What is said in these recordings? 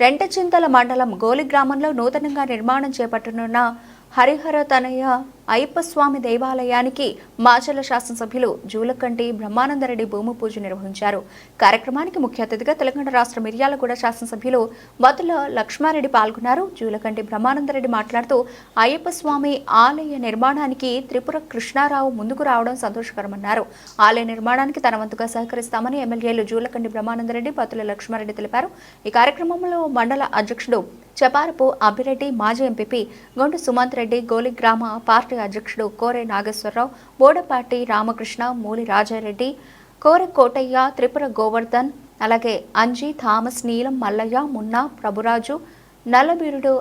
రెంటచింతల మండలం గోలి గ్రామంలో నూతనంగా నిర్మాణం చేపట్టనున్న హరిహర తనయ అయ్యప్ప స్వామి దేవాలయానికి మాచర్ల శాసనసభ్యులు జూలకంటి బ్రహ్మానందరెడ్డి భూమి పూజ నిర్వహించారు. కార్యక్రమానికి ముఖ్య అతిథిగా తెలంగాణ రాష్ట్ర మిర్యాలగూడ శాసనసభ్యులు మతుల లక్ష్మారెడ్డి పాల్గొన్నారు. జూలకంటి బ్రహ్మానందరెడ్డి మాట్లాడుతూ అయ్యప్ప స్వామి ఆలయ నిర్మాణానికి త్రిపుర కృష్ణారావు ముందుకు రావడం సంతోషకరమన్నారు. ఆలయ నిర్మాణానికి తన వంతుగా సహకరిస్తామని ఎమ్మెల్యేలు జూలకంటి బ్రహ్మానందరెడ్డి పతుల లక్ష్మారెడ్డి తెలిపారు. ఈ కార్యక్రమంలో మండల అధ్యక్షుడు చపారపు అభిరెడ్డి మాజీ ఎంపీపీ గుండు సుమంత్ రెడ్డి గోలి గ్రామ పార్టీ అధ్యక్షుడు కోరే నాగేశ్వరరావు బోడపాటి రామకృష్ణ మూలి రాజారెడ్డి కోర కోటయ్య త్రిపుర గోవర్ధన్ అలాగే అంజీ థామస్ నీలం మల్లయ్య మున్నా ప్రభురాజు నల్లబీరుడు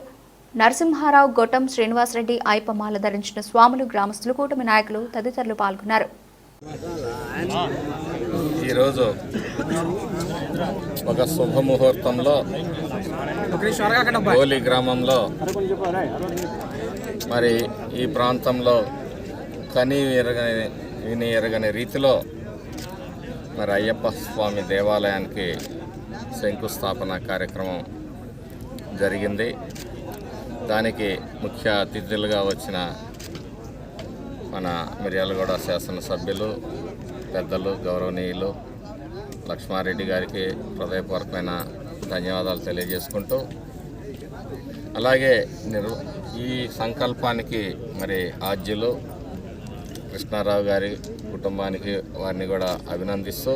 నరసింహారావు గొట్టం శ్రీనివాసరెడ్డి ఐపమాల ధరించిన స్వాములు గ్రామస్తులు కూటమి నాయకులు తదితరులు పాల్గొన్నారు. ఈరోజు ఒక శుభముహూర్తంలో గ్రామంలో మరి ఈ ప్రాంతంలో కని ఎరగని విని ఎరగని రీతిలో మరి అయ్యప్ప స్వామి దేవాలయానికి శంకుస్థాపన కార్యక్రమం జరిగింది. దానికి ముఖ్య అతిథులుగా వచ్చిన మన మిర్యాలగూడ శాసనసభ్యులు పెద్దలు గౌరవనీయులు లక్ష్మారెడ్డి గారికి హృదయపూర్వకమైన ధన్యవాదాలు తెలియజేసుకుంటూ అలాగే నిర్వ ఈ సంకల్పానికి మరి ఆద్యులు కృష్ణారావు గారి కుటుంబానికి వారిని కూడా అభినందిస్తూ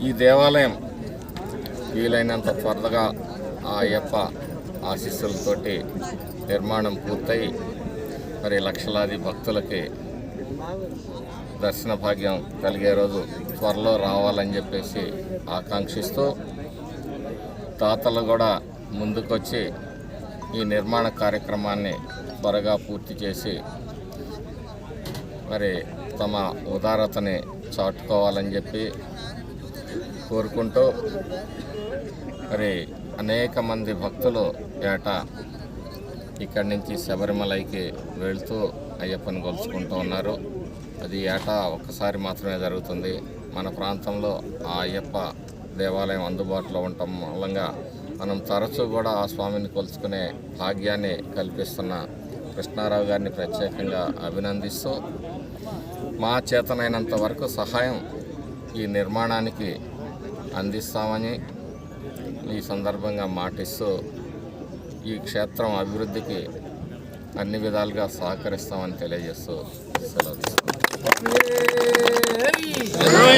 ఈ దేవాలయం వీలైనంత త్వరగా ఆ అయ్యప్ప ఆశీస్సులతోటి నిర్మాణం పూర్తయి మరి లక్షలాది భక్తులకి దర్శన భాగ్యం కలిగే రోజు త్వరలో రావాలని చెప్పేసి ఆకాంక్షిస్తూ తాతలు కూడా ముందుకొచ్చి ఈ నిర్మాణ కార్యక్రమాన్ని త్వరగా పూర్తి చేసి మరి తమ ఉదారతని చాటుకోవాలని చెప్పి కోరుకుంటూ మరి అనేక మంది భక్తులు ఏటా ఇక్కడి నుంచి శబరిమలైకి వెళ్తూ అయ్యప్పని కొలుచుకుంటూ ఉన్నారు. అది ఏటా ఒక్కసారి మాత్రమే జరుగుతుంది. మన ప్రాంతంలో ఆ అయ్యప్ప దేవాలయం అందుబాటులో ఉండటం మూలంగా మనం తరచూ కూడా ఆ స్వామిని కొలుచుకునే భాగ్యాన్ని కల్పిస్తున్న కృష్ణారావు గారిని ప్రత్యేకంగా అభినందిస్తూ మా చేతనైనంత వరకు సహాయం ఈ నిర్మాణానికి అందిస్తామని ఈ సందర్భంగా మాటిస్తూ ఈ క్షేత్రం అభివృద్ధికి అన్ని విధాలుగా సహకరిస్తామని తెలియజేస్తూ సెలవు